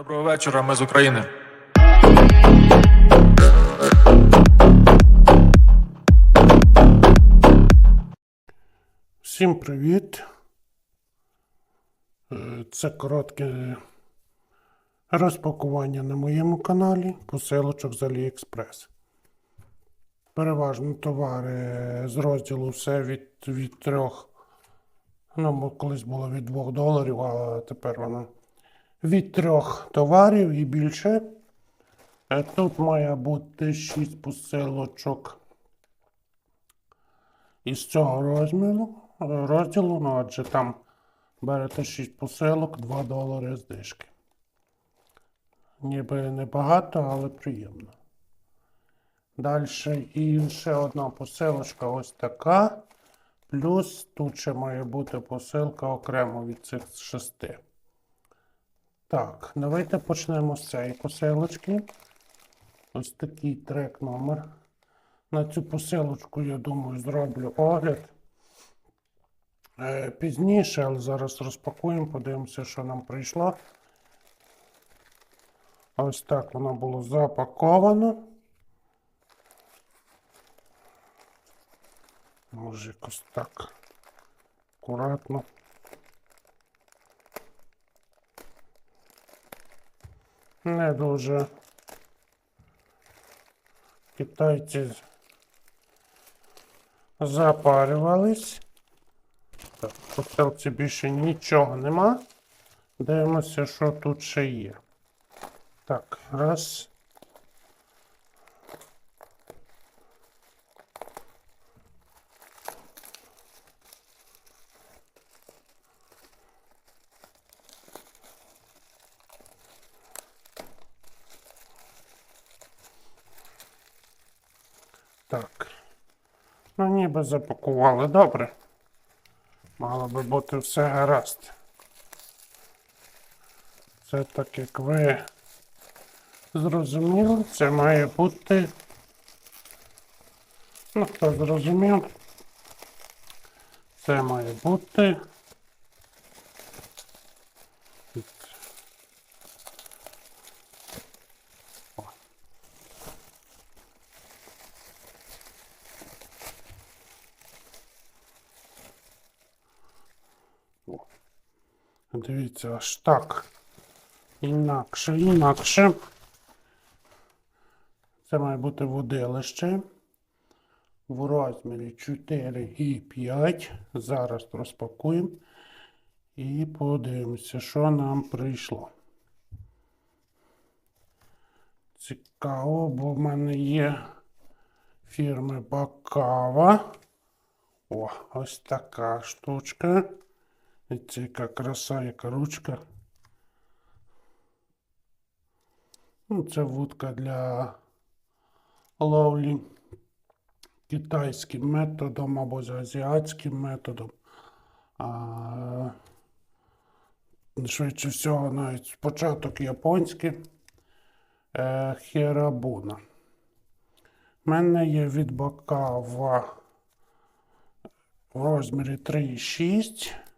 Доброго вечора, ми з України. Всім привіт. Е, Це коротке розпакування на моєму каналі посилочок з AliExpress. Переважно товари з розділу все від, від 3, ну, колись було від 2 доларів, а тепер воно від 3 товарів і більше. Е, Тут має бути 6 посилочок із цього розміру, е, розділу, ну адже там берете 6 посилок, 2 долари знижки. Ніби небагато, але приємно. Далі і ще одна посилочка ось така. Плюс тут ще має бути посилка окремо від цих шести. Так, давайте почнемо з цієї посилочки. Ось такий трек номер. На цю посилочку, я думаю, зроблю огляд е, пізніше, але зараз розпакуємо, подивимося, що нам прийшло. Ось так воно було запаковано. Може якось так акуратно. Не дуже китайці запарювались. Так, в посилці більше нічого нема. Дивимося, що тут ще є. Так, раз. Так. Ну, ніби запакували добре. Мало би бути все гаразд. Це так як ви зрозуміли, це має бути. Ну, хто зрозумів, це має бути. Дивіться, аж так. Інакше, інакше. Це має бути водилище в розмірі 4 і 5. Зараз розпакуємо і подивимося, що нам прийшло. Цікаво, бо в мене є фірми Бакава. О, ось така штучка. Це яка краса, яка ручка. Ну, це вудка для ловлі китайським методом або з азіатським методом. А, швидше всього, навіть спочаток японське е, херабуна. У мене є від Бакава в розмірі 3,6.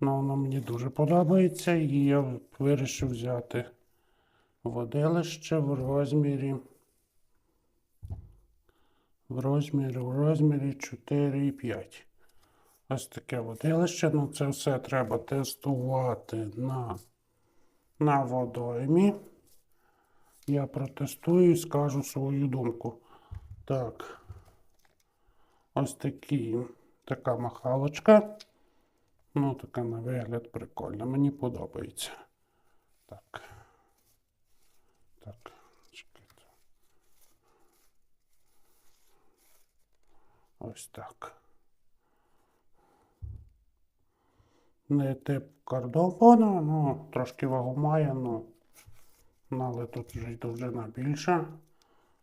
Ну, воно мені дуже подобається, і я вирішив взяти водилище в розмірі. В розмірі, в розмірі 4,5. Ось таке водилище. Ну, це все треба тестувати на, на водоймі. Я протестую і скажу свою думку. Так. Ось такі, така махалочка. Ну, така на вигляд прикольна. Мені подобається. Так. Так. Чекайте. Ось так. Не тип кардована, ну, трошки вагу має, ну, ну, але тут вже й довжина більша.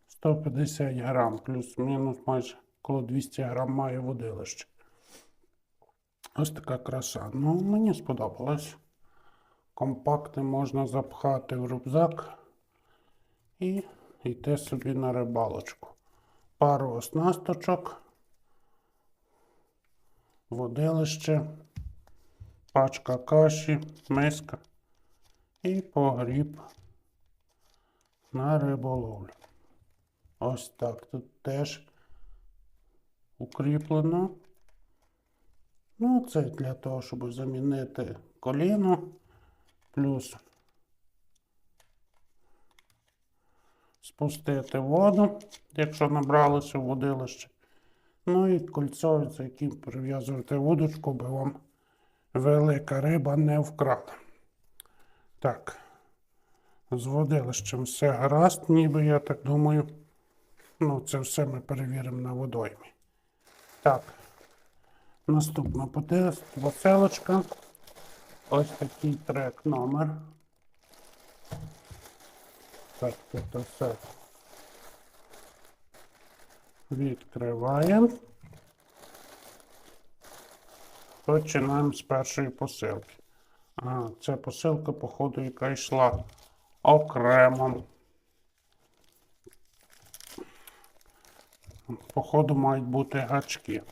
150 грам, плюс-мінус майже коло 200 грам має водилище. Ось така краса. Ну, мені сподобалось. Компактне можна запхати в рюкзак і йти собі на рибалочку. Пару оснасточок, водилище, пачка каші, миска і погріб на риболовлю. Ось так. Тут теж укріплено. Ну, це для того, щоб замінити коліно. Плюс спустити воду, якщо набралося водилище. Ну і кольцо, за яким прив'язувати вудочку, би вам велика риба не вкрала. Так. З водилищем все гаразд, ніби я так думаю. Ну, це все ми перевіримо на водоймі. Так. Наступна поте- поселочка. Ось такий трек номер. Так, тут все відкриваємо. Починаємо з першої посилки. А, це посилка, походу, яка йшла окремо. Походу мають бути гачки.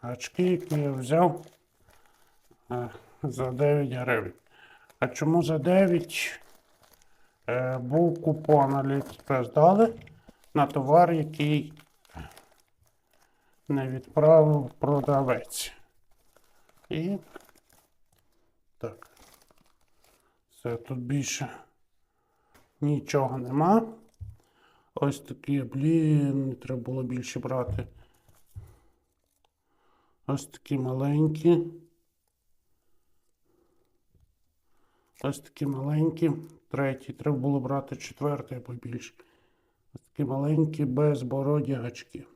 Гачки, які я взяв е, за 9 гривень. А чому за 9? Е, був купон Аліекспрес дали на товар, який не відправив продавець. І так. Все, тут більше нічого нема. Ось такі, блін, треба було більше брати. Ось такі маленькі. Ось такі маленькі. Третій. Треба було брати четвертий або. Ось такі маленькі безбороді гачки.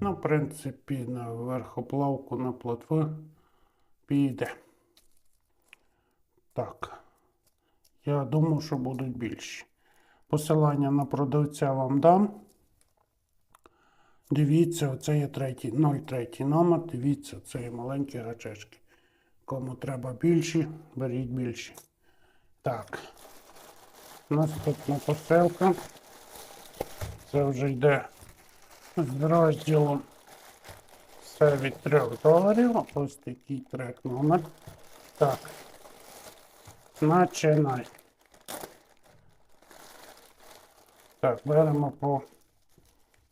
Ну, в принципі, на верхоплавку на плотви піде. Так. Я думаю, що будуть більші. Посилання на продавця вам дам. Дивіться, оце є третій, 03 номер. Дивіться, це є маленькі гачечки. Кому треба більші, беріть більші. Так. Наступна посилка. Це вже йде з розділу все від 3 доларів. Ось такий трек номер. Так. Починай. Так, беремо по,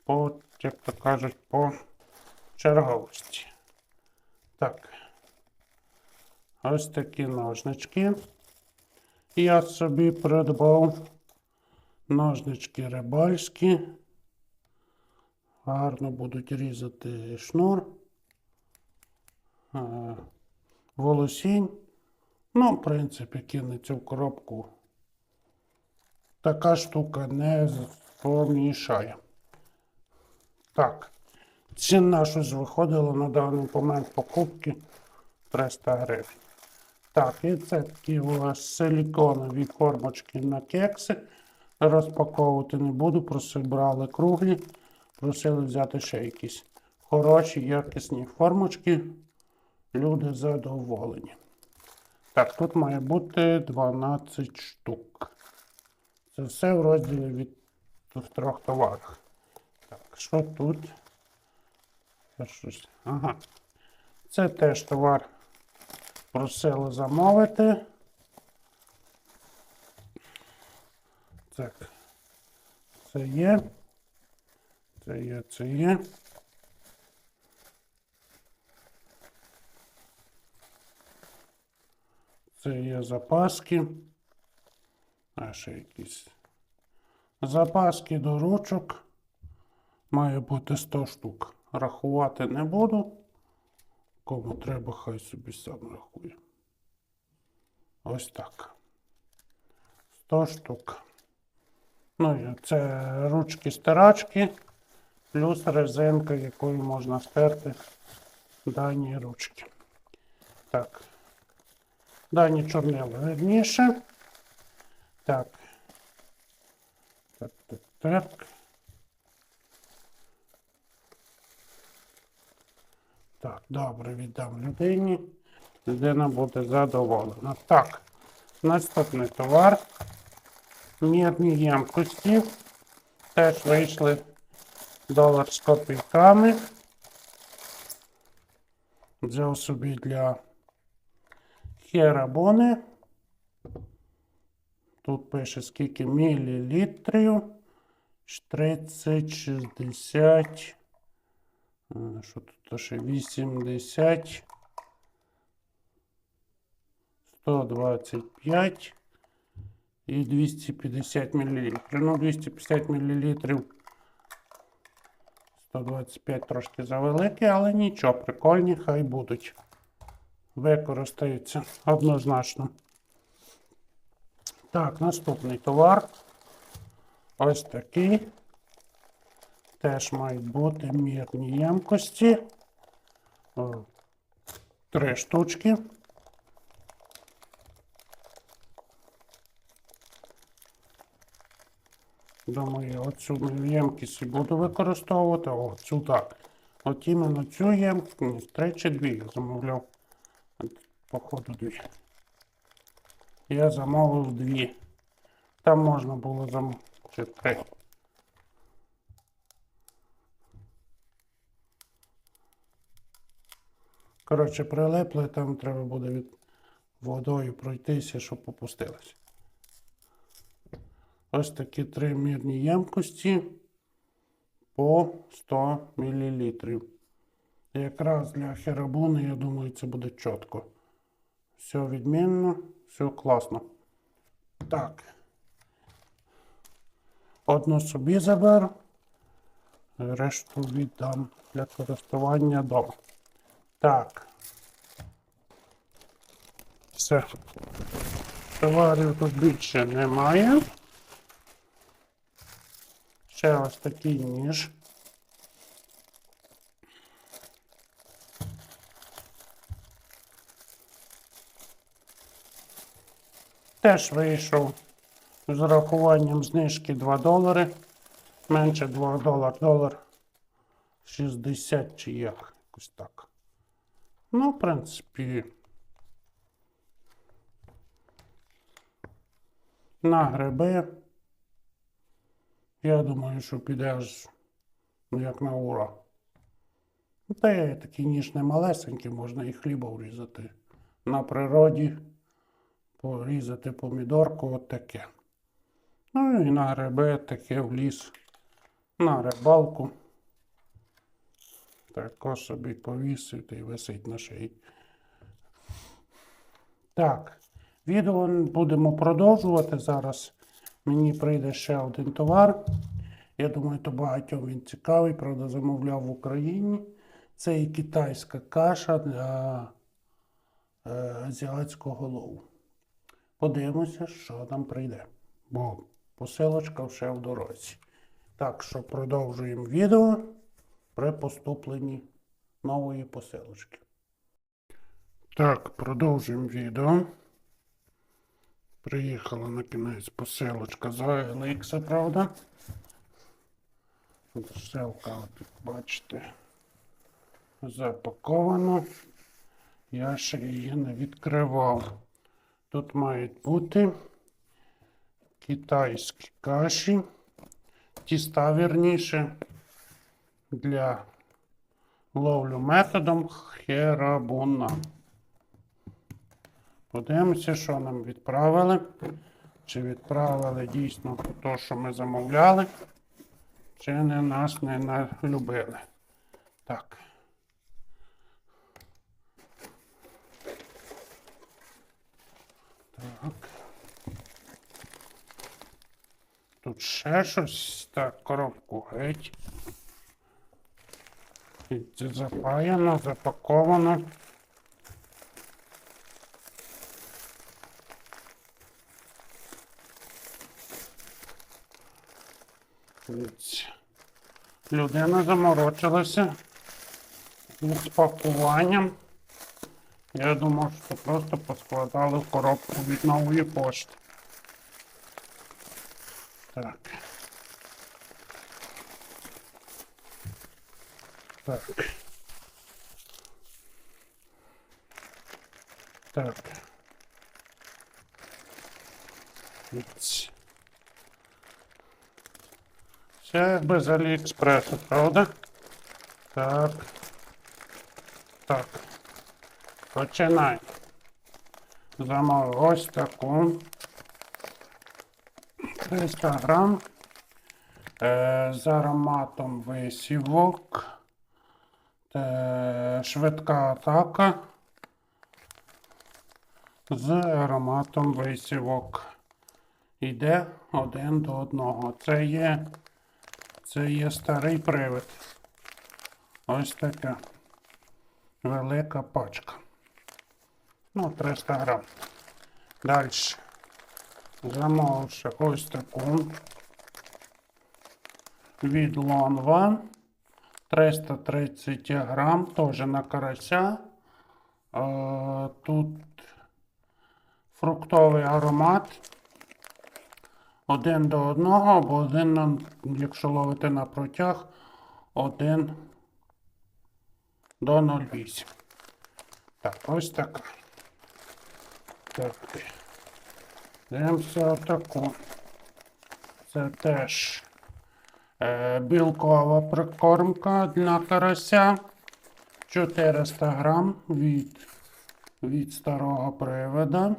по, як то кажуть, по черговості. Так. Ось такі ножнички. Я собі придбав ножнички рибальські. Гарно будуть різати шнур. е, Волосінь. Ну, в принципі, кинеться в коробку. Така штука не помішає. Так. Ціна щось виходила на даний момент покупки 300 гривень. Так, і це такі у вас силіконові формочки на кекси. Розпаковувати не буду, просили брали круглі. Просили взяти ще якісь хороші, якісні формочки. Люди задоволені. Так, тут має бути 12 штук. Це все в розділі від трьох товарах. Що тут? Це. Ага. Це теж товар просили замовити. Так. Це є. Це є, це є. Це є запаски. А ще якісь. Запаски до ручок. Має бути 100 штук. Рахувати не буду. Кому треба, хай собі сам рахує. Ось так. 100 штук. Ну, це ручки-стирачки, плюс резинка, якою можна стерти дані ручки. Так. Дані чорнила верніше. Так. Так, так, так. Так, добре, віддам людині. Людина буде задоволена. Так, наступний товар. Мірні ємкості. Теж вийшли долар з копійками. Взяв собі для херабони. Тут пише скільки мілілітрів. 30, 60. е, Що тут ще 80. 125 і 250 мл. Ну, 250 мл. 125 трошки завеликі, але нічого, прикольні, хай будуть. Використаються однозначно. Так, наступний товар. Ось такий. Теж мають бути мірні ємкості. Три штучки. Думаю, оцю ємкість і буду використовувати. О, цю так. От іменно цю ємкість, три чи дві я замовляв. Походу дві. Я замовив дві. Там можна було замовити три. Коротше, прилипли, там треба буде від водою пройтися, щоб попустилося. Ось такі три мірні ємкості по 100 мл. Якраз для херабуни, я думаю, це буде чітко. Все відмінно, все класно. Так. Одну собі заберу, решту віддам для користування вдома. Так. Все. Товарів тут більше немає. Ще ось такий ніж. Теж вийшов з рахуванням знижки 2 долари. Менше 2 долар, долар 60 чи як. Якось так. Ну, в принципі. На гриби. Я думаю, що піде аж як на ура. Та є такий ніж не малесенький, можна і хліба врізати. На природі порізати помідорку от таке. Ну і на гриби таке в ліс. На рибалку. Тако собі повісити і висить на шиї. Так, відео будемо продовжувати. Зараз мені прийде ще один товар. Я думаю, то багатьом він цікавий, правда, замовляв в Україні. Це і китайська каша для е, азіатського лову. Подивимося, що там прийде. Бо посилочка вже в дорозі. Так що продовжуємо відео при поступленні нової посилочки. Так, продовжуємо відео. Приїхала на кінець посилочка з OLX, правда? Посилка, от, бачите, запакована. Я ще її не відкривав. Тут мають бути китайські каші, тіста вірніше, для ловлю методом херабуна. Подивимося, що нам відправили. Чи відправили дійсно те, що ми замовляли, чи не нас не налюбили. Так. Так. Тут ще щось. Так, коробку геть. Запаяно, запаковано. Людина заморочилася з пакуванням. Я думав, що просто поскладали в коробку від нової пошти. Так. Так. Так. Ось. Це якби з Аліекспресу, правда? Так. Так. Починаємо. Замовив ось таку. 300 грам. Е, з ароматом висівок. Е, швидка атака. З ароматом висівок. Йде один до одного. Це є, це є старий привид. Ось така велика пачка. Ну, 300 грам. Далі. Замовивши ось таку від Лонва. 330 грам, теж на карася. Е, Тут фруктовий аромат. Один до одного, або один, на- якщо ловити на протяг, один до 0,8. Так, ось так. Так. Дивимося отаку. Це теж білкова прикормка для карася. 400 грам від, від старого привода.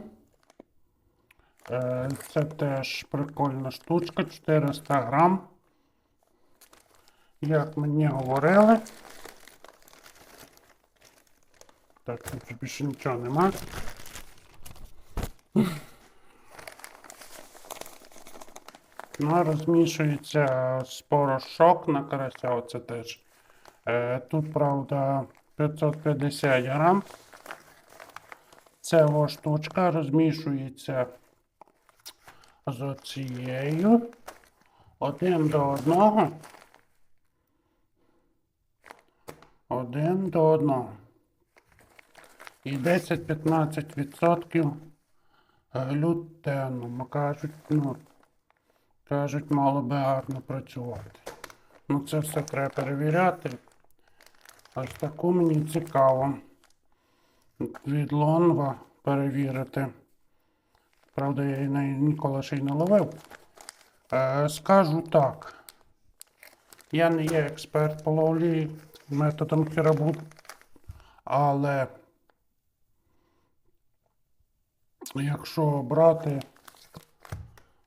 Е, це теж прикольна штучка, 400 грам. Як мені говорили. Так, тут більше нічого нема. Ну, розмішується спорошок на карася, оце теж. Е, тут, правда, 550 грам. Це о штучка розмішується з оцією. Один до одного. Один до одного. І 10-15% глютену. М, Кажуть, ну, кажуть, мало би гарно працювати. Ну, це все треба перевіряти. Ось таку мені цікаво від Лонва перевірити. Правда, я її ніколи ще й не ловив. Е, скажу так. Я не є експерт по ловлі методом хірабут, але якщо брати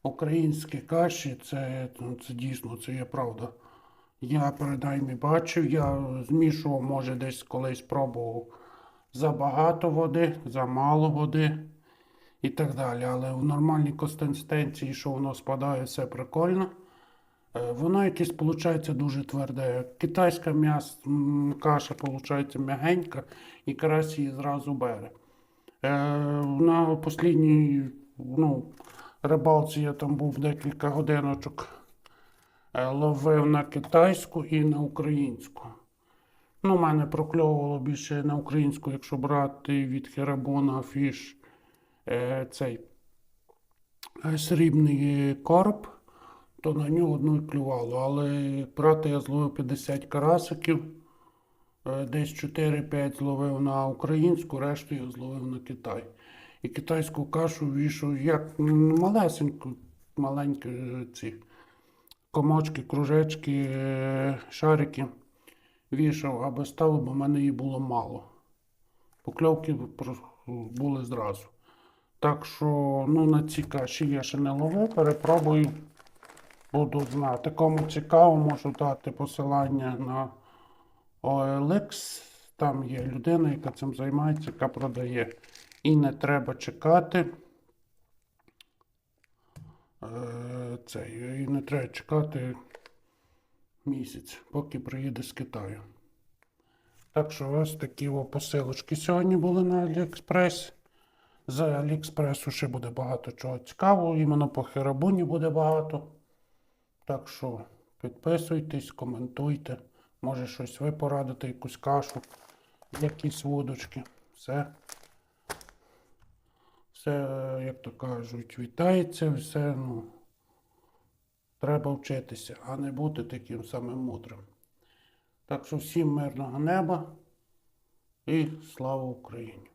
українські каші, це, ну, це дійсно це є правда. Я принаймні бачив, я змішував, може, десь колись пробував забагато води, замало води і так далі. Але в нормальній консистенції, що воно спадає, все прикольно. Е, Воно якесь виходить дуже тверде. Китайська м'яс, каша виходить м'ягенька і карась її зразу бере. Е, на останній ну, рибалці я там був декілька годиночок. Е, Ловив на китайську і на українську. Ну, мене прокльовувало більше на українську, якщо брати від Херабона фіш е, цей е, срібний короб, то на нього одну і клювало. Але брати я зловив 50 карасиків, е, десь 4-5 зловив на українську, решту я зловив на Китай. І китайську кашу вішав як малесеньку, маленькі ці комочки, кружечки, е, шарики вішав, аби стало, бо в мене її було мало. Покльовки були зразу. Так що ну, на ці каші я ще не ловив, перепробую, буду знати. Кому цікаво, можу дати посилання на OLX. Там є людина, яка цим займається, яка продає. І не треба чекати. Е, Це, і не треба чекати місяць, поки приїде з Китаю. Так що ось такі посилочки сьогодні були на Аліекспрес. З Аліекспресу ще буде багато чого цікавого, іменно по Херабуні буде багато. Так що підписуйтесь, коментуйте. Може щось ви порадите, якусь кашу, якісь вудочки. Все. Все, як то кажуть, вітається, все, ну. Треба вчитися, а не бути таким самим мудрим. Так що всім мирного неба і слава Україні!